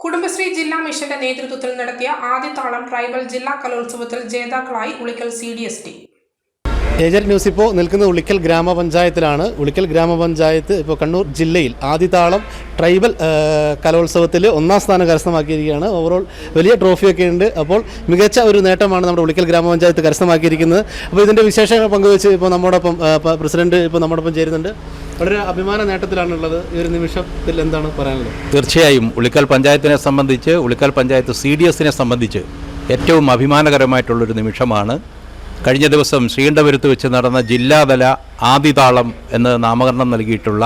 കുടുംബശ്രീ ജില്ലാ മിഷന്റെ നേതൃത്വത്തിൽ നടത്തിയ ആദ്യതാളം ട്രൈബൽ ജില്ലാ കലോത്സവത്തിൽ ജേതാക്കളായി Ulikkal C D S T. Agent news ഇപ്പോൾ നിൽക്കുന്ന ഉളിക്കൽ ഗ്രാമപഞ്ചായത്തിലാണ്. ഉളിക്കൽ ഗ്രാമപഞ്ചായത്ത് ഇപ്പോൾ കണ്ണൂർ ജില്ലയിൽ ആദിതാളം ട്രൈബൽ കലോത്സവത്തിൽ ഒന്നാം സ്ഥാനം കരസ്ഥമാക്കിയിരിക്കുകയാണ്. ഓവറോൾ വലിയ ട്രോഫിയൊക്കെ ഉണ്ട്. അപ്പോൾ മികച്ച ഒരു നേട്ടമാണ് നമ്മുടെ ഉളിക്കൽ ഗ്രാമപഞ്ചായത്ത് കരസ്ഥമാക്കിയിരിക്കുന്നത്. അപ്പോൾ ഇതിന്റെ വിശേഷങ്ങൾ പങ്കുവെച്ച് ഇപ്പോൾ നമ്മോടൊപ്പം പ്രസിഡന്റ് ഇപ്പോൾ നമ്മോടൊപ്പം ചേരുന്നുണ്ട്. വളരെ അഭിമാന നേട്ടത്തിലാണുള്ളത് ഈ ഒരു നിമിഷത്തിൽ എന്താണ് പറയാനുള്ളത്? തീർച്ചയായും ഉളിക്കൽ പഞ്ചായത്തിനെ സംബന്ധിച്ച് ഉളിക്കൽ പഞ്ചായത്ത് സി ഡി എസിനെ സംബന്ധിച്ച് ഏറ്റവും അഭിമാനകരമായിട്ടുള്ളൊരു നിമിഷമാണ്. കഴിഞ്ഞ ദിവസം ശ്രീകണ്ഠപുരത്ത് വെച്ച് നടന്ന ജില്ലാതല ആദിതാളം എന്ന് നാമകരണം നൽകിയിട്ടുള്ള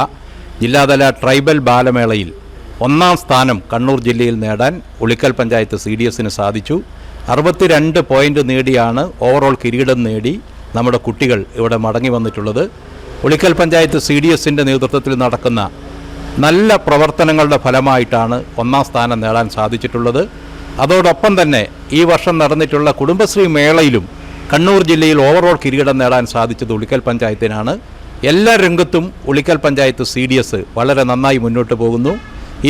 ജില്ലാതല ട്രൈബൽ ബാലമേളയിൽ ഒന്നാം സ്ഥാനം കണ്ണൂർ ജില്ലയിൽ നേടാൻ ഉളിക്കൽ പഞ്ചായത്ത് സി ഡി എസിന് സാധിച്ചു. അറുപത്തിരണ്ട് പോയിന്റ് നേടിയാണ് ഓവറോൾ കിരീടം നേടി നമ്മുടെ കുട്ടികൾ ഇവിടെ മടങ്ങി വന്നിട്ടുള്ളത്. ഉളിക്കൽ പഞ്ചായത്ത് സി ഡി എസിന്റെ നേതൃത്വത്തിൽ നടക്കുന്ന നല്ല പ്രവർത്തനങ്ങളുടെ ഫലമായിട്ടാണ് ഒന്നാം സ്ഥാനം നേടാൻ സാധിച്ചിട്ടുള്ളത്. അതോടൊപ്പം തന്നെ ഈ വർഷം നടന്നിട്ടുള്ള കുടുംബശ്രീ മേളയിലും കണ്ണൂർ ജില്ലയിൽ ഓവറോൾ കിരീടം നേടാൻ സാധിച്ചത് ഉളിക്കൽ പഞ്ചായത്തിനാണ്. എല്ലാ രംഗത്തും Ulikkal panchayat C D S വളരെ നന്നായി മുന്നോട്ട് പോകുന്നു.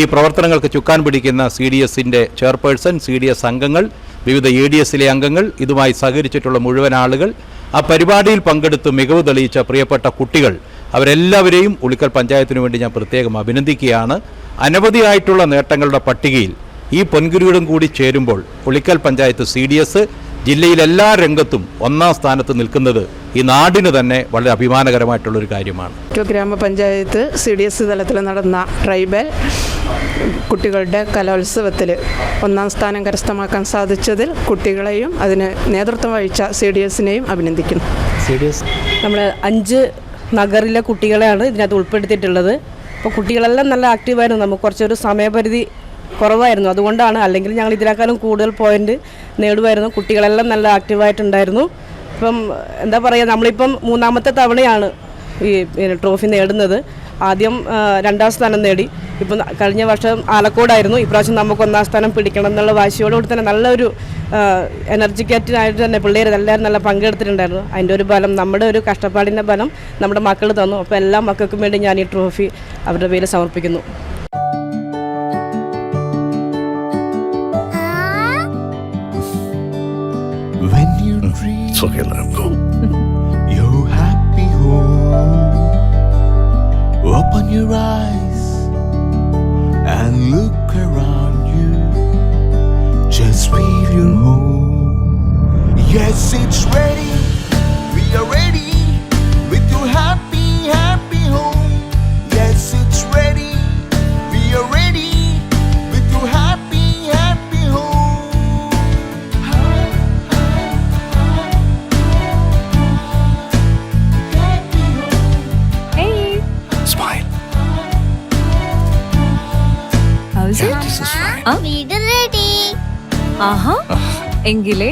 ഈ പ്രവർത്തനങ്ങൾക്ക് ചുക്കാൻ പിടിക്കുന്ന സി ഡി എസിന്റെ ചെയർപേഴ്സൺ സി ഡി എസ് അംഗങ്ങൾ വിവിധ എ ഡി എസിലെ അംഗങ്ങൾ ഇതുമായി സഹകരിച്ചിട്ടുള്ള മുഴുവൻ ആളുകൾ ആ പരിപാടിയിൽ പങ്കെടുത്ത് മികവ് തെളിയിച്ച പ്രിയപ്പെട്ട കുട്ടികൾ അവരെല്ലാവരെയും ഉളിക്കൽ പഞ്ചായത്തിനു വേണ്ടി ഞാൻ പ്രത്യേകം അഭിനന്ദിക്കുകയാണ്. അനവധിയായിട്ടുള്ള നേട്ടങ്ങളുടെ പട്ടികയിൽ ഈ പൊൻകുരുവിടും കൂടി ചേരുമ്പോൾ Ulikkal panchayat C D S ജില്ലയിൽ എല്ലാ രംഗത്തും ഒന്നാം സ്ഥാനത്ത് നിൽക്കുന്നത് ഈ നാടിന് തന്നെ വളരെ അഭിമാനകരമായിട്ടുള്ളൊരു കാര്യമാണ്. ഗ്രാമപഞ്ചായത്ത് സി ഡി എസ് തലത്തിൽ നടന്ന ട്രൈബൽ കുട്ടികളുടെ കലോത്സവത്തിൽ ഒന്നാം സ്ഥാനം കരസ്ഥമാക്കാൻ സാധിച്ചതിൽ കുട്ടികളെയും അതിന് നേതൃത്വം വഹിച്ച സി ഡി എസിനെയും അഭിനന്ദിക്കുന്നു. C D S? നമ്മൾ അഞ്ച് നഗറിലെ കുട്ടികളെയാണ് ഇതിനകത്ത് ഉൾപ്പെടുത്തിയിട്ടുള്ളത്. അപ്പോൾ കുട്ടികളെല്ലാം നല്ല ആക്റ്റീവായിരുന്നു. നമുക്ക് കുറച്ചൊരു സമയപരിധി കുറവായിരുന്നു. അതുകൊണ്ടാണ് അല്ലെങ്കിൽ ഞങ്ങൾ ഇതിനേക്കാളും കൂടുതൽ പോയിന്റ് നേടുമായിരുന്നു കുട്ടികളെല്ലാം നല്ല ആക്റ്റീവായിട്ടുണ്ടായിരുന്നു. ഇപ്പം എന്താ പറയുക നമ്മളിപ്പം മൂന്നാമത്തെ തവണയാണ് ഈ ട്രോഫി നേടുന്നത്. ആദ്യം രണ്ടാം സ്ഥാനം നേടി. ഇപ്പം കഴിഞ്ഞ വർഷം ആലക്കോടായിരുന്നു. ഇപ്രാവശ്യം നമുക്ക് ഒന്നാം സ്ഥാനം പിടിക്കണം എന്നുള്ള വാശിയോടുകൂടി തന്നെ നല്ലൊരു എനർജിക്കറ്റായിട്ട് തന്നെ പിള്ളേർ എല്ലാവരും നല്ല പങ്കെടുത്തിട്ടുണ്ടായിരുന്നു. അതിന്റെ ഒരു ബലം നമ്മുടെ ഒരു കഷ്ടപ്പാടിന്റെ ബലം നമ്മുടെ മക്കൾ തന്നു. അപ്പോൾ എല്ലാ മക്കൾക്കും വേണ്ടി ഞാൻ ഈ ട്രോഫി അവരുടെ പേരിൽ സമർപ്പിക്കുന്നു. When you dream home. Yes, it's ready. We are ready with your happy, happy home. Yes, it's ready. We are ready with your happy, happy home. Smile. How's it? This is fine. വീട് ready ആഹാ എങ്കിലേ